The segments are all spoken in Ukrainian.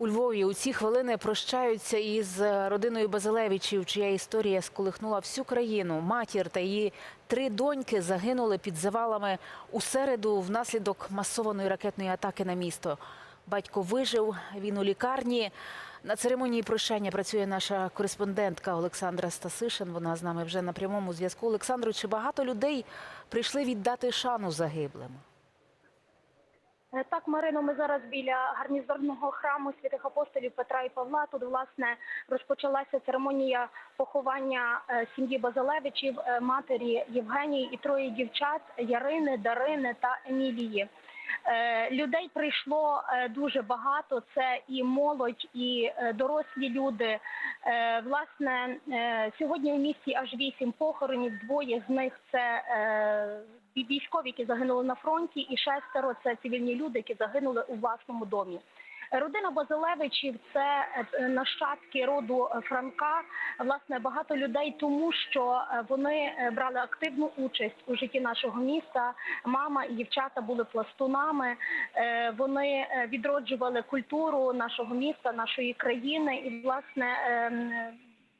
У Львові у ці хвилини прощаються із родиною Базилевичів, чия історія сколихнула всю країну. Матір та її три доньки загинули під завалами у середу внаслідок масованої ракетної атаки на місто. Батько вижив, він у лікарні. На церемонії прощання працює наша кореспондентка Олександра Стасишин. Вона з нами вже на прямому зв'язку. Олександру, чи багато людей прийшли віддати шану загиблим? Е, Так, Марино, ми зараз біля гарнізонного храму святих апостолів Петра і Павла. Тут власне розпочалася церемонія поховання е, сім'ї Базилевичів, е, матері Євгенії і троє дівчат Ярини, Дарини та Емілії. Е, Людей прийшло е, дуже багато. Це і молодь, і е, дорослі люди. Власне, сьогодні у місті аж вісім похоронів. Двоє з них це військові, які загинули на фронті, і шестеро це цивільні люди, які загинули у власному домі. Родина Базилевичів це е, нащадки роду Франка. Власне, багато людей, тому що е, вони е, брали активну участь у житті нашого міста. Мама і дівчата були пластунами. Вони відроджували культуру нашого міста, нашої країни, і власне. ем,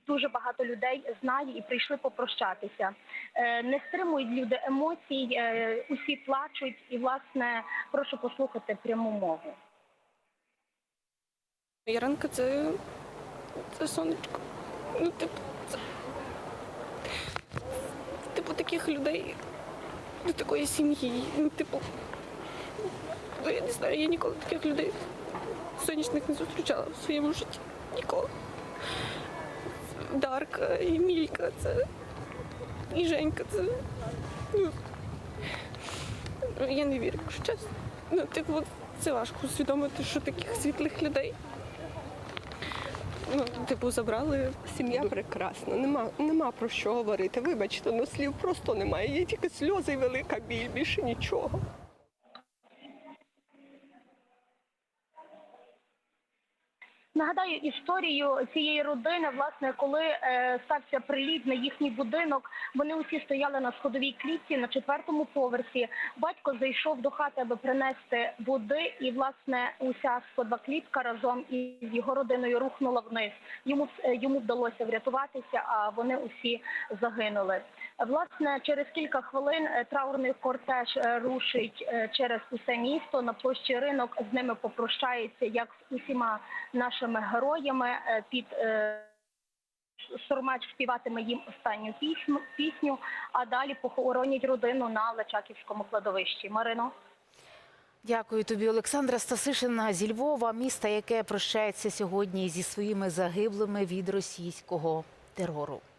Дуже багато людей знає і прийшли попрощатися. Не стримують люди емоцій, усі плачуть, і власне прошу послухати пряму мову. Яранка це, це сонечко. Ну, типу, це, типу таких людей, до такої сім'ї. Ну, типу, ну, я не знаю, я ніколи таких людей сонячних не зустрічала в своєму житті. Ніколи. Дарка і Мілька, це і Женька, це. Ну, я не вірю, якщо чесно. Ну, типу, це важко усвідомити, що таких світлих людей. Ну, типу, забрали. Сім'я прекрасна, нема, нема про що говорити. Вибачте, ну слів просто немає. Є тільки сльози і велика біль, більше нічого. Нагадаю історію цієї родини. Власне, коли е, стався приліт на їхній будинок, вони усі стояли на сходовій клітці на четвертому поверсі. Батько зайшов до хати, аби принести води, і власне уся сходова клітка разом із його родиною рухнула вниз. Йому е, йому вдалося врятуватися, а вони усі загинули. Власне, через кілька хвилин е, траурний кортеж е, рушить е, через усе місто на площі ринок. З ними попрощається як з усіма нашими героями. Під Сурмач співатиме їм останню пісню, а далі похоронять родину на Личаківському кладовищі. Марино. Дякую тобі, Олександра Стасишина зі Львова, міста, яке прощається сьогодні зі своїми загиблими від російського терору.